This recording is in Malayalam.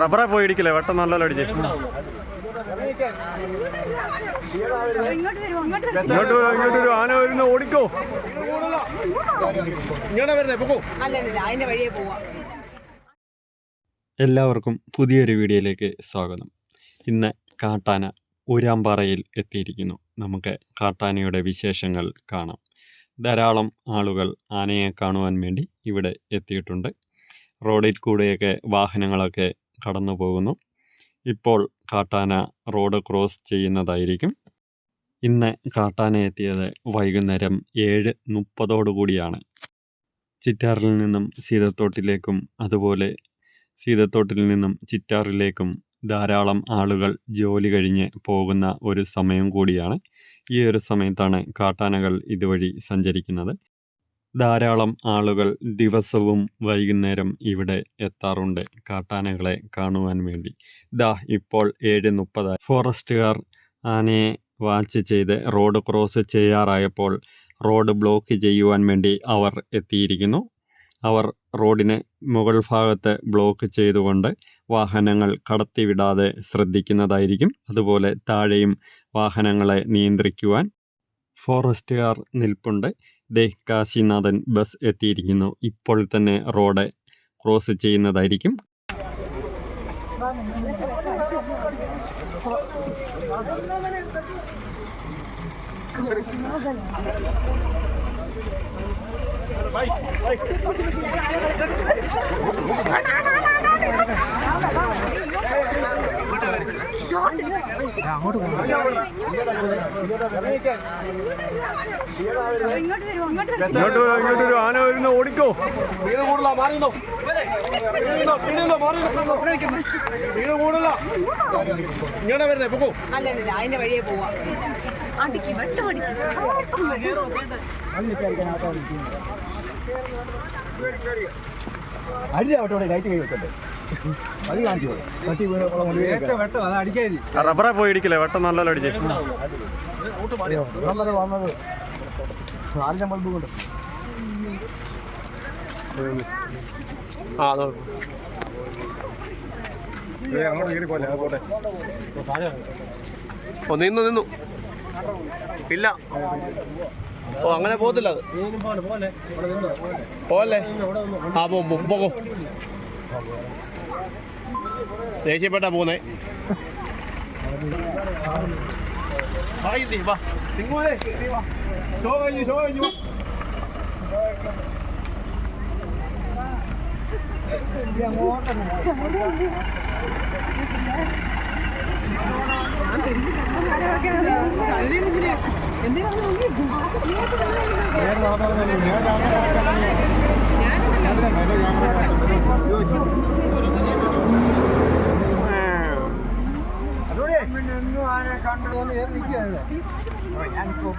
റബ്ബറെ പോയി ഇടിക്കില്ലേ? വെട്ടം നല്ലല്ലോ അടിച്ച്. ഇങ്ങോട്ട് വാ, ഇങ്ങോട്ട് ഒരു ആന വരുന്ന ഓടിക്കോ. ഇങ്ങനെ വരുന്നേ പോകോ അതിന്റെ വഴിയെ പോവാ. എല്ലാവർക്കും പുതിയൊരു വീഡിയോയിലേക്ക് സ്വാഗതം. ഇന്ന് കാട്ടാന ഊരാമ്പാറയിൽ എത്തിയിരിക്കുന്നു. നമുക്ക് കാട്ടാനയുടെ വിശേഷങ്ങൾ കാണാം. ധാരാളം ആളുകൾ ആനയെ കാണുവാൻ വേണ്ടി ഇവിടെ എത്തിയിട്ടുണ്ട്. റോഡിൽ കൂടെയൊക്കെ വാഹനങ്ങളൊക്കെ കടന്നു പോകുന്നു. ഇപ്പോൾ കാട്ടാന റോഡ് ക്രോസ് ചെയ്യുന്നതായിരിക്കും. ഇന്ന് കാട്ടാന എത്തിയത് വൈകുന്നേരം ഏഴ് മുപ്പതോടുകൂടിയാണ് ചിറ്റാറിൽ നിന്നും സീതത്തോട്ടിലേക്കും അതുപോലെ സീതത്തോട്ടിൽ നിന്നും ചിറ്റാറിലേക്കും ധാരാളം ആളുകൾ ജോലി കഴിഞ്ഞ് പോകുന്ന ഒരു സമയം കൂടിയാണ്. ഈ ഒരു സമയത്താണ് കാട്ടാനകൾ ഇതുവഴി സഞ്ചരിക്കുന്നത്. ധാരാളം ആളുകൾ ദിവസവും വൈകുന്നേരം ഇവിടെ എത്താറുണ്ട്. കാട്ടാനകളെ കാണുവാൻ വേണ്ടി. ദാ ഇപ്പോൾ ഏഴ് മുപ്പതായി ഫോറസ്റ്റുകാർ ആനയെ വാച്ച് ചെയ്ത് റോഡ് ക്രോസ് ചെയ്യാറായപ്പോൾ റോഡ് ബ്ലോക്ക് ചെയ്യുവാൻ വേണ്ടി അവർ എത്തിയിരിക്കുന്നു. അവർ റോഡിന് മുകൾ ഭാഗത്ത് ബ്ലോക്ക് ചെയ്തുകൊണ്ട് വാഹനങ്ങൾ കടത്തിവിടാതെ ശ്രദ്ധിക്കുന്നതായിരിക്കും. അതുപോലെ താഴെയും വാഹനങ്ങളെ നിയന്ത്രിക്കുവാൻ ഫോറസ്റ്റുകാർ നിൽപ്പുണ്ട്. ദേ കാശിനാഥൻ ബസ് എത്തിയിരിക്കുന്നു. ഇപ്പോൾ തന്നെ റോഡ് ക്രോസ് ചെയ്യുന്നതായിരിക്കും. ഇങ്ങോട്ട് വാ, ഇങ്ങോട്ട് ഒരു ആന വരുന്ന ഓടിക്കോ. വീട് കൂടുതലാ മാറിയോ വീട് കൂടുതലാ ഇങ്ങനെ വരുന്നേ പോകൂ അല്ലല്ല അതിന്റെ വഴിയെ പോവാ. അടിക്ക് വെട്ടം അടി അവിടെ ലൈറ്റ് കൈ വെക്കണ്ടേ? അത് റബ്ബറെ പോയി ഇടിക്കില്ലേ? വെട്ടം നല്ലല്ലോ അടിച്ച് കൊണ്ട് പോലെ പോട്ടെ ഓ നിന്നു നിന്നു. ഇല്ല. ഓ അങ്ങനെ പോകത്തില്ല അത്. പോലെ ആ പോകും പോകോ ദേഷ്യപ്പെട്ടാ പോന്നേ വാ. ഞാനിപ്പോ